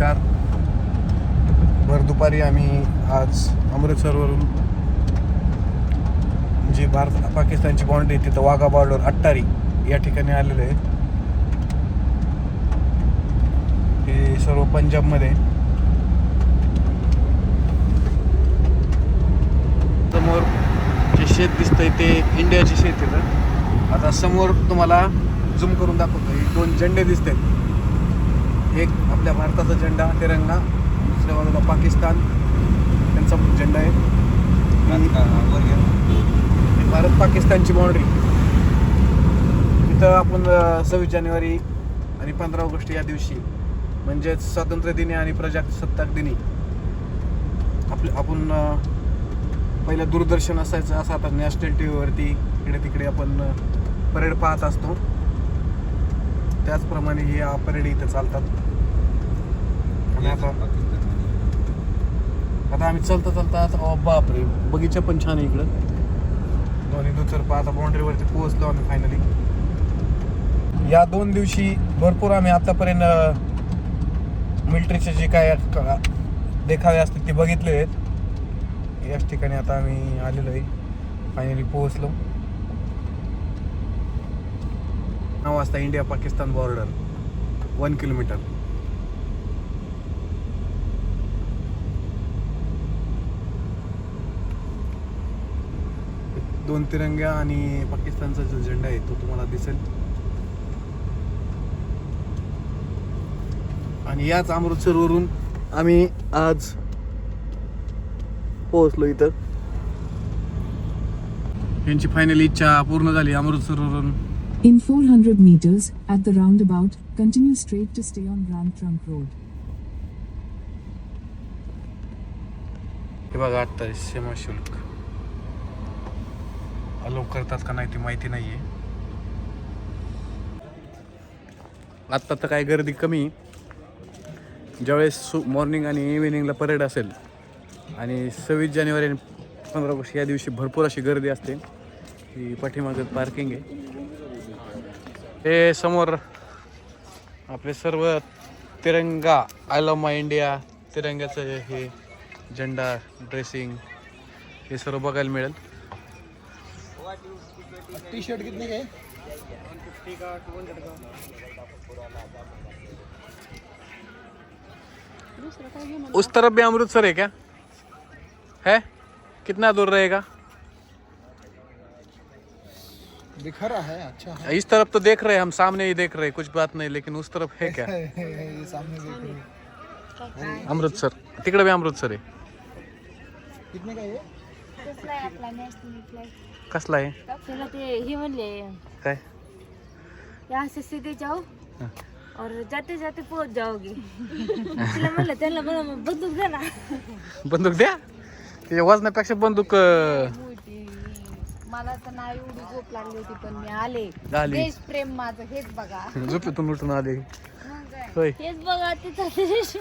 नमस्कार. भर दुपारी आम्ही आज अमृतसरवरून जी भारत पाकिस्तानची बाँड्री आहे तिथं वाघा बॉर्डर अट्टारी या ठिकाणी आलेलो आहे. हे सर्व पंजाबमध्ये. समोर जे शेत दिसतंय ते इंडियाचे शेत आहे. आता समोर तुम्हाला झूम करून दाखवतो दोन झेंडे दिसत आहेत एक आपल्या भारताचा झेंडा तिरंगा दुसऱ्या बाजूला पाकिस्तान. त्यांचा झेंडा आहे. भारत पाकिस्तानची बाँड्री इथं आपण सव्वीस जानेवारी आणि पंधरा ऑगस्ट या दिवशी म्हणजेच स्वातंत्र्य दिनी आणि प्रजासत्ताक दिनी आपले आपण पहिलं दूरदर्शन असायचं असं आता नॅशनल टी व्हीवरती इकडे तिकडे आपण परेड पाहत असतो. त्याचप्रमाणे हे परेड इथं चालतात. आणि आता आता आम्ही चालता चालता आता बापरे बगीचा पण छान आहे इकडं. दोन्ही दुचरपा आता बाउंड्रीवरती पोहोचलो आम्ही फायनली या दोन दिवशी भरपूर आम्ही आतापर्यंत मिलिटरीचे जे काय देखावे असतील ते बघितले आहेत. याच ठिकाणी आता आम्ही आलेलो आहे. फायनली पोहोचलो. नऊ वाजता India Pakistan border. One kilometre. दोन तिरंग्या आणि पाकिस्तानचा जो झेंडा आहे तो तुम्हाला दिसेल. आणि याच अमृतसरवरून आम्ही आज पोहोचलो इथं. यांची फायनल इच्छा पूर्ण झाली अमृतसरवरून. In 400 meters, at the roundabout, continue straight to stay on Grand Trunk Road. हे बघा आत्ता सीमा शुल्क अलो करतात का नाही ती माहिती नाही आहे आत्ता तर काय गर्दी कमी. ज्यावेळेस सु मॉर्निंग आणि इव्हिनिंगला परेड असेल आणि सव्वीस जानेवारी आणि पंधरा ऑगस्ट या दिवशी भरपूर अशी गर्दी असते. ही पाठीमागं पार्किंग आहे. हे समोर आपले सर्व तिरंगा आय लव माय इंडिया तिरंग्याचं हे झेंडा ड्रेसिंग हे सर्व बघायला मिळेल. टी शर्ट कितने के उस तरफ भी अमृतसर है क्या? है? कितना दूर रहेगा? दिख रहा है अच्छा है। इस तरफ तो देख रहे हैं हम सामने ही देख रहे हैं कुछ बात नहीं लेकिन उस तरफ है क्या? ये सामने देख रहे हैं। अमृतसर तिकडे भी अमृतसर आहे कितने का ये? कसला आहे आपला फ्लॅग कसला आहे? त्याला ते हे म्हणले काय? यहाँ से सीधे जाओ और जाते जाते पहुंच जाओगे तिला म्हणलं बंदूक दे ना. बंदूक द्या? त्याच्या वजनापेक्षा बंदूक अं. मला तर नाही एवढी झोप लागली होती पण मी आले. देश प्रेम माझं हेच बघा. झोपेतून उठून आले. मग काय? होय. हेच बघा देश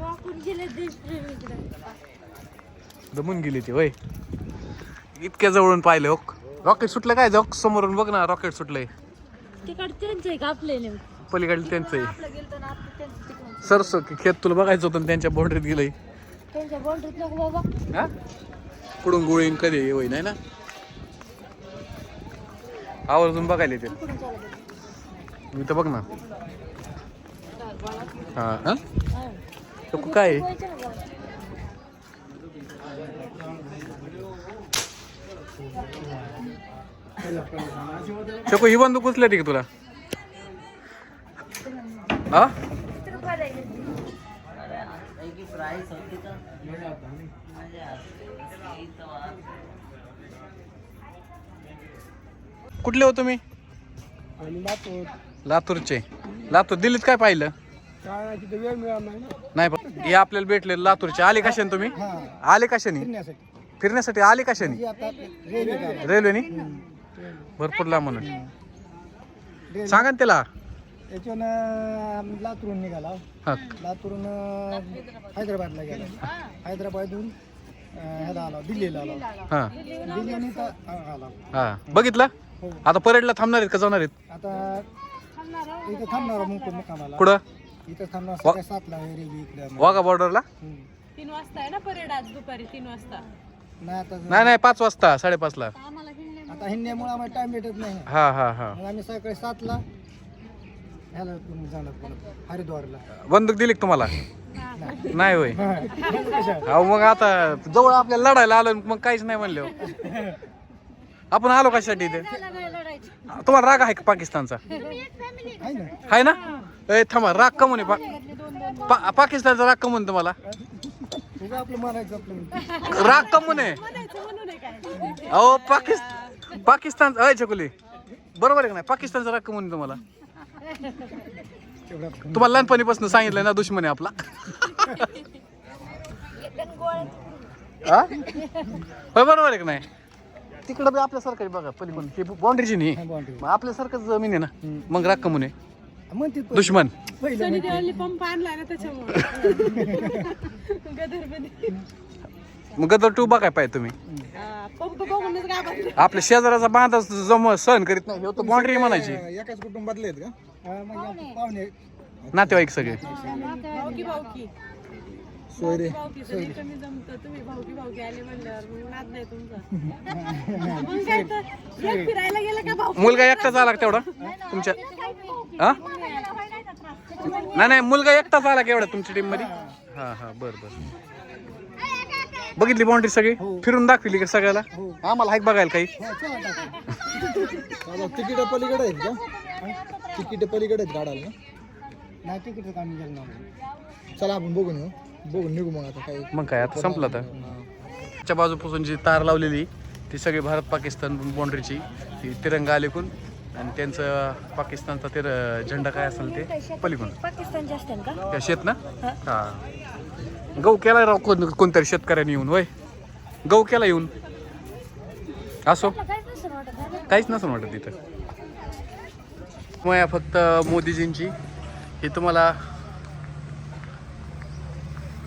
वाकून गेले इकडे. दमून गेली ती होय. इतक्या जवळून पाहिले हो रॉकेट सुटलं काय जाऊ समोरून बघ ना रॉकेट सुटलंय. तिकडे त्यांचं आहे का आपले नेमकं? पलीकडे त्यांचं आहे आपलं गेलं तर आपलं त्यांचं तिकडून सरसो की खेत तुला बघायचं होतं आणि त्यांच्या बाउंड्रीत गेलंय. त्यांच्या बाउंड्रीत नको बाबा. हा? पुढून गोळीन कधी होई नाही ना? आवर्जून बघायला येते मी तर बघ ना. हा काय आहे? ही बंदूक उचल्या की तुला? हा? कुठले हो तुम्ही? आणि लातूर. लातूरचे. लातूर दिल्लीत काय पाहिलं? काय तिथे वेळ मिळाला नाही ना. नाही बघ हे आपल्याला भेटले लातूरचे. आले कशाने तुम्ही? हा. आले कशाने? फिरण्यासाठी. फिरण्यासाठी आले कशाने? ही आता रेल्वे गाडी. रेल्वेने? भरपूर लांब म्हणून सांगा ना त्याला. याच्यानं लातूरून निघाला. हा. लातूरून हैदराबादला गेला. हैदराबादहून अं, ह्याला आला दिल्लीला आला. हा. दिल्लीने तर आला. हा. बघितलं? हो आता परेडला थांबणार आहेत का जाणार आहेत? आता इथं थांबणार मुकुट कुठं? इथं थांबणार सकाळी सातला रेल्वे इकडं वाघा बॉर्डरला हम्म. तीन वाजता आहे ना परेड आज दुपारी तीन वाजता? नाही आता नाही नाही पाच वाजता साडेपाचला. आता हिंडण्यामुळे आम्हाला टाइम भेटत नाही. हा हा हा. मग आम्ही सकाळी सातला ह्याला पूर्ण जाणार परत हरिद्वारला. बंदूक दिली का तुम्हाला? नाही होय. कशा अहो मग आता जवळ आपल्याला लढायला आलो मग काहीच नाही म्हणले हो. आपण आलो कशासाठी इथे? तुम्हाला राग आहे का पाकिस्तानचा? आहे ना? आहे ना? ए थांबा राग का म्हणे पा- पा- पाकिस्तानचा राग का म्हणे तुम्हाला? राग का म्हणे? अहो पाकिस्तान पाकिस्तान अय छकुली. बरोबर आहे का नाही? पाकिस्तानचा राग का म्हणे तुम्हाला? तुम्हाला लहानपणीपासून सांगितलंय ना दुश्मन आहे आपला. हा? होय बरोबर आहे का नाही? तिकडं बी आपल्यासारखं आहे बघा पलीकडून. हे बाउंड्रीची नाही. boundary. मग आपल्यासारखंच जमीन आहे ना. मग राग का म्हणे म्हणते दुश्मन. पहिलं सनी देवाली पंप आणलाय ना त्याच्यामुळे. गदरमध्ये मग गदर टू बघाय पाहिजे तुम्ही. पंप बघूनच घाबरले आपल्या शेजाराचा बांधा जम सहन करीत नाही. ह्यो तर बाउंड्री म्हणायची. एकाच कुटुंबातले आहेत का? म्हणजे पाहुणे. नातेवाईक सगळे. भाऊकी भाऊकी. सोयरे. भाऊकी सगळी कमी जमतं तुम्ही भाऊकी भाऊकी आले म्हणल्यावर मग नाद नाही तुमचा. मग काय तर एक फिरायला गेलं का भाऊ मुलगा एकटाच आला का तेवढा? तुमच्या हा? नाही नाही मुलगा एकटाच आला का एवढा तुमच्या टीममध्ये हा हा बर बर. बघितली बाउंड्री सगळी? फिरून दाखविली का सगळ्याला? आम्हाला हाक बघायला काही? तिकीट पलीकडे आहेत का? तिकीट पलीकडे आहेत गाडाला नाही गेलो नाही चला आपण बघून येऊ. बघून निघू मग आता काही. मग काय आता संपलं तर च्या बाजूपासून जी तार लावलेली ती सगळी भारत पाकिस्तान बाउंड्रीची ती तिरंगा अलीकून आणि त्यांचं पाकिस्तानचा ते झेंडा काय असेल ते पलीकडून. पाकिस्तान जास्त आहे का? त्या शेत ना? हा. गहू केला राव कोण कोणतरी शेतकऱ्याने येऊन होय गहू केला येऊन. असो. काहीच नसेल वाटत आहे ना? काहीच नसून वाटत तिथं. मग या फक्त मोदीजींची. हे तुम्हाला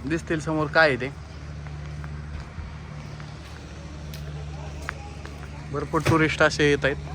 दिसतील समोर काय आहे ते. भरपूर टुरिस्ट असे येत आहेत.